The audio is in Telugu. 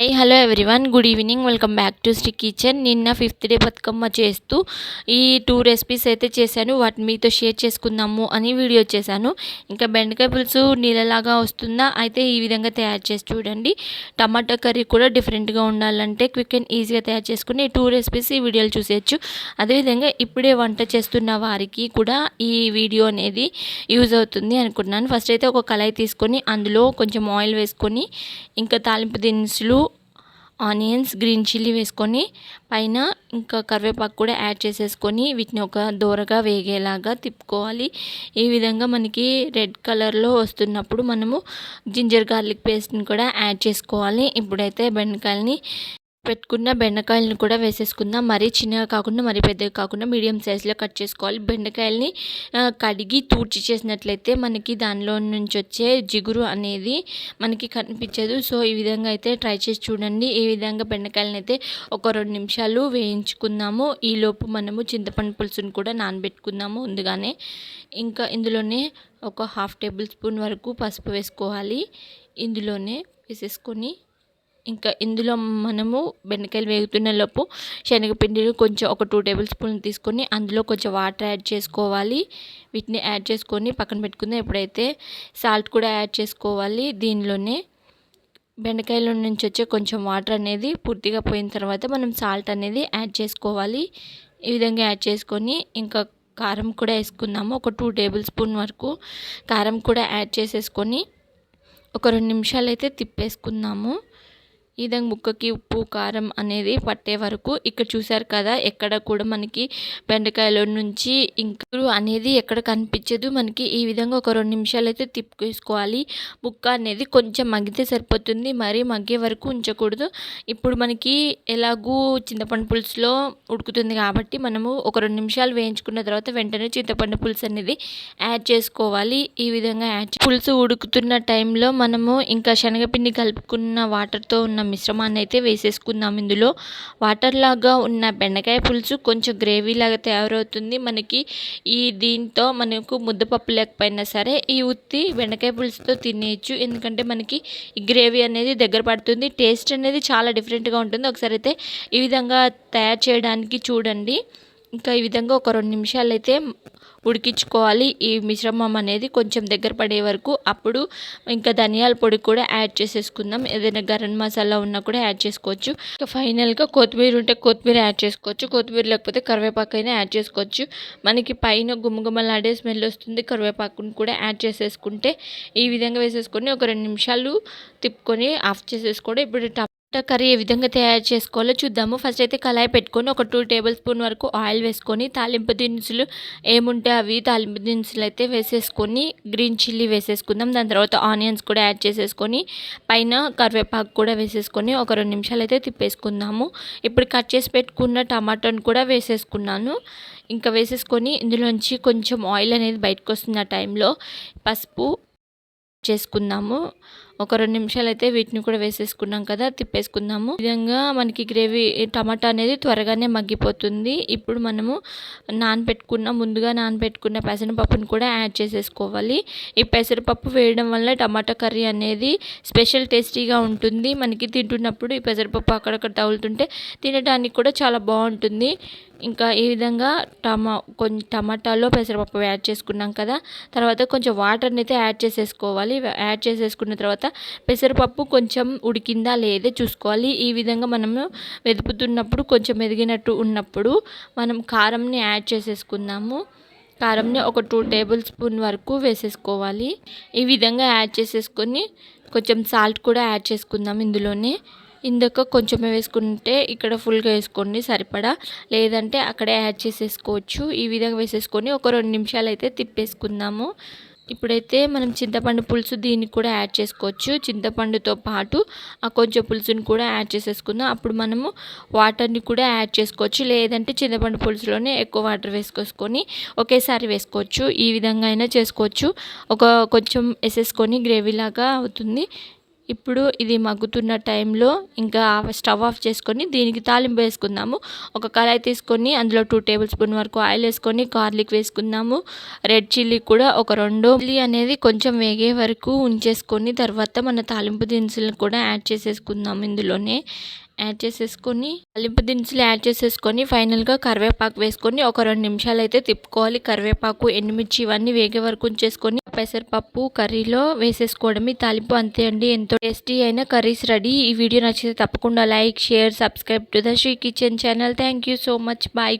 Hi hello everyone good evening welcome back to Shri kitchen నిన్న ఫిఫ్త్ డే బతుకమ్మ చేస్తూ ఈ టూ రెసిపీస్ అయితే చేశాను. వాటిని మీతో షేర్ చేసుకుందాము అని వీడియో చేశాను. ఇంకా బెండకాయ పులుసు నీళ్ళలాగా వస్తుందా? అయితే ఈ విధంగా తయారు చేసి చూడండి. టమాటా కర్రీ కూడా డిఫరెంట్గా ఉండాలంటే క్విక్ అండ్ ఈజీగా తయారు చేసుకుని ఈ టూ రెసిపీస్ ఈ వీడియోలు చూసేయచ్చు. అదేవిధంగా ఇప్పుడే వంట చేస్తున్న వారికి కూడా ఈ వీడియో అనేది యూజ్ అవుతుంది అనుకున్నాను ఫస్ట్ అయితే ఒక కళాయి తీసుకొని అందులో కొంచెం ఆయిల్ వేసుకొని ఇంకా తాలింపు దినుసులు ఆనియన్స్ గ్రీన్ చిల్లీ వేసుకొని పైన ఇంకా కరివేపాకు కూడా యాడ్ చేసేసుకొని వీటిని ఒక దూరగా వేగేలాగా తిప్పుకోవాలి. ఈ విధంగా మనకి రెడ్ కలర్లో వస్తున్నప్పుడు మనము జింజర్ గార్లిక్ పేస్ట్ని కూడా యాడ్ చేసుకోవాలి. ఇప్పుడైతే బెండకాయలని పెట్టుకున్న బెండకాయలను కూడా వేసేసుకుందాం. మరీ చిన్నగా కాకుండా మరీ పెద్దగా కాకుండా మీడియం సైజులో కట్ చేసుకోవాలి. బెండకాయలని కడిగి తూడ్చి చేసినట్లయితే మనకి దానిలో నుంచి వచ్చే జిగురు అనేది మనకి కనిపించదు. సో ఈ విధంగా అయితే ట్రై చేసి చూడండి. ఈ విధంగా బెండకాయలను అయితే ఒక రెండు నిమిషాలు వేయించుకుందాము. ఈలోపు మనము చింతపండు పులుసుని కూడా నానబెట్టుకుందాము ముందుగానే. ఇంకా ఇందులోనే ఒక హాఫ్ టేబుల్ స్పూన్ వరకు పసుపు వేసుకోవాలి. ఇందులోనే వేసేసుకొని ఇంకా ఇందులో మనము బెండకాయలు వేగుతున్న లోపు శనగపిండిలు కొంచెం ఒక టూ టేబుల్ స్పూన్ తీసుకొని అందులో కొంచెం వాటర్ యాడ్ చేసుకోవాలి. వీటిని యాడ్ చేసుకొని పక్కన పెట్టుకుందాం. ఎప్పుడైతే సాల్ట్ కూడా యాడ్ చేసుకోవాలి. దీనిలోనే బెండకాయల నుంచి వచ్చే కొంచెం వాటర్ అనేది పూర్తిగా పోయిన తర్వాత మనం సాల్ట్ అనేది యాడ్ చేసుకోవాలి. ఈ విధంగా యాడ్ చేసుకొని ఇంకా కారం కూడా వేసుకుందాము. ఒక టూ టేబుల్ స్పూన్ వరకు కారం కూడా యాడ్ చేసేసుకొని ఒక రెండు నిమిషాలు అయితే తిప్పేసుకుందాము. ఈ విధంగా ముక్కకి ఉప్పు కారం అనేది పట్టే వరకు ఇక్కడ చూసారు కదా ఎక్కడ కూడా మనకి బెండకాయలో నుంచి ఇంకా అనేది ఎక్కడ కనిపించదు. మనకి ఈ విధంగా ఒక రెండు నిమిషాలు అయితే తిప్పుకేసుకోవాలి ముక్క అనేది కొంచెం మగ్గితే సరిపోతుంది. మరీ మగ్గే వరకు ఉంచకూడదు. ఇప్పుడు మనకి ఎలాగూ చింతపండు పులుసులో ఉడుకుతుంది కాబట్టి మనము ఒక రెండు నిమిషాలు వేయించుకున్న తర్వాత వెంటనే చింతపండు పులుసు అనేది యాడ్ చేసుకోవాలి. ఈ విధంగా యాడ్ పులుసు ఉడుకుతున్న టైంలో మనము ఇంకా శనగపిండి కలుపుకున్న వాటర్తో ఉన్న మిశ్రమాన్ని అయితే వేసేసుకుందాం. ఇందులో వాటర్ లాగా ఉన్న బెండకాయ పులుసు కొంచెం గ్రేవీ లాగా తయారవుతుంది. మనకి ఈ దీంతో మనకు ముద్దపప్పు లేకపోయినా సరే ఈ ఉత్తి బెండకాయ పులుసుతో తినేయచ్చు. ఎందుకంటే మనకి ఈ గ్రేవీ అనేది దగ్గర పడుతుంది. టేస్ట్ అనేది చాలా డిఫరెంట్గా ఉంటుంది. ఒకసారి అయితే ఈ విధంగా తయారు చేయడానికి చూడండి. ఇంకా ఈ విధంగా ఒక రెండు నిమిషాలు అయితే ఉడికించుకోవాలి. ఈ మిశ్రమం అనేది కొంచెం దగ్గర పడే వరకు అప్పుడు ఇంకా ధనియాల పొడి కూడా యాడ్ చేసేసుకుందాం. ఏదైనా గరం మసాలా ఉన్నా కూడా యాడ్ చేసుకోవచ్చు. ఇంకా ఫైనల్గా కొత్తిమీర ఉంటే కొత్తిమీర యాడ్ చేసుకోవచ్చు. కొత్తిమీర లేకపోతే కరివేపాకు అయినా యాడ్ చేసుకోవచ్చు. మనకి పైన గుమ్మగుమ్మలాడే స్మెల్ వస్తుంది. కరివేపాకుని కూడా యాడ్ చేసేసుకుంటే ఈ విధంగా వేసేసుకొని ఒక రెండు నిమిషాలు తిప్పుకొని ఆఫ్ చేసేసుకోవడం ఇప్పుడు కర్రీ ఏ విధంగా తయారు చేసుకోవాలో చూద్దాము. ఫస్ట్ అయితే కళాయి పెట్టుకొని ఒక టూ టేబుల్ స్పూన్ వరకు ఆయిల్ వేసుకొని తాలింపు దినుసులు ఏముంటే అవి తాలింపు దినుసులు అయితే వేసేసుకొని గ్రీన్ చిల్లీ వేసేసుకుందాం. దాని తర్వాత ఆనియన్స్ కూడా యాడ్ చేసేసుకొని పైన కరివేపాకు కూడా వేసేసుకొని ఒక రెండు నిమిషాలు అయితే తిప్పేసుకుందాము. ఇప్పుడు కట్ చేసి పెట్టుకున్న టమాటోని కూడా వేసేసుకున్నాను. ఇంకా వేసేసుకొని ఇందులోంచి కొంచెం ఆయిల్ అనేది బయటకు వస్తున్న టైంలో పసుపు చేసుకుందాము. ఒక రెండు నిమిషాలు అయితే వీటిని కూడా వేసేసుకున్నాం కదా తిప్పేసుకుందాము. విధంగా మనకి గ్రేవీ టమాటా అనేది త్వరగానే మగ్గిపోతుంది. ఇప్పుడు మనము నానబెట్టుకున్న ముందుగా నానబెట్టుకున్న పెసరపప్పును కూడా యాడ్ చేసేసుకోవాలి. ఈ పెసరపప్పు వేయడం వల్ల టమాటా కర్రీ అనేది స్పెషల్ టేస్టీగా ఉంటుంది. మనకి తింటున్నప్పుడు ఈ పెసరపప్పు అక్కడక్కడ తగులుతుంటే తినడానికి కూడా చాలా బాగుంటుంది. ఇంకా ఈ విధంగా టమా కొంచెం టమాటాలో పెసరపప్పు యాడ్ చేసుకున్నాం కదా తర్వాత కొంచెం వాటర్ని అయితే యాడ్ చేసేసుకోవాలి. యాడ్ చేసేసుకున్న తర్వాత పెసరపప్పు కొంచెం ఉడికిందా లేదా చూసుకోవాలి. ఈ విధంగా మనము వెదుపుతున్నప్పుడు కొంచెం ఎదిగినట్టు ఉన్నప్పుడు మనం కారంని యాడ్ చేసేసుకుందాము. కారంని ఒక టూ టేబుల్ స్పూన్ వరకు వేసేసుకోవాలి. ఈ విధంగా యాడ్ చేసేసుకొని కొంచెం సాల్ట్ కూడా యాడ్ చేసుకుందాం ఇందులోనే. ఇందాక కొంచెమే వేసుకుంటే ఇక్కడ ఫుల్గా వేసుకోండి సరిపడా. లేదంటే అక్కడే యాడ్ చేసేసుకోవచ్చు. ఈ విధంగా వేసేసుకొని ఒక రెండు నిమిషాలు అయితే తిప్పేసుకుందాము. ఇప్పుడైతే మనం చింతపండు పులుసు దీనికి కూడా యాడ్ చేసుకోవచ్చు. చింతపండుతో పాటు ఆ కొంచెం పులుసుని కూడా యాడ్ చేసేసుకుందాం. అప్పుడు మనము వాటర్ని కూడా యాడ్ చేసుకోవచ్చు. లేదంటే చింతపండు పులుసులోనే ఎక్కువ వాటర్ వేసుకొని ఒకేసారి వేసుకోవచ్చు. ఈ విధంగా అయినా చేసుకోవచ్చు. ఒక కొంచెం వేసేసుకొని గ్రేవీ లాగా అవుతుంది. ఇప్పుడు ఇది మగ్గుతున్న టైంలో ఇంకా స్టవ్ ఆఫ్ చేసుకొని దీనికి తాలింపు వేసుకుందాము. ఒక కళాయి తీసుకొని అందులో టూ టేబుల్ స్పూన్ వరకు ఆయిల్ వేసుకొని గార్లిక్ వేసుకుందాము. రెడ్ చిల్లీ కూడా ఒక రెండు. చిల్లీ అనేది కొంచెం వేగే వరకు ఉంచేసుకొని తర్వాత మన తాలింపు దినుసులను కూడా యాడ్ చేసేసుకుందాము ఇందులోనే. యాడ్ చేసేసుకొని అల్లింపు దినుసులు యాడ్ చేసేసుకొని ఫైనల్గా కరివేపాకు వేసుకొని ఒక రెండు నిమిషాలు అయితే తిప్పుకోవాలి. కరివేపాకు ఎండుమిర్చి ఇవన్నీ వేగే వరకు ఉంచేసుకొని పెసరపప్పు కర్రీలో వేసేసుకోవడం ఈ తాలింపు అంతే అండి. ఎంతో టేస్టీ అయిన కర్రీస్ రెడీ. ఈ వీడియో నచ్చితే తప్పకుండా like share subscribe to the Shri kitchen channel. Thank you so much. Bye.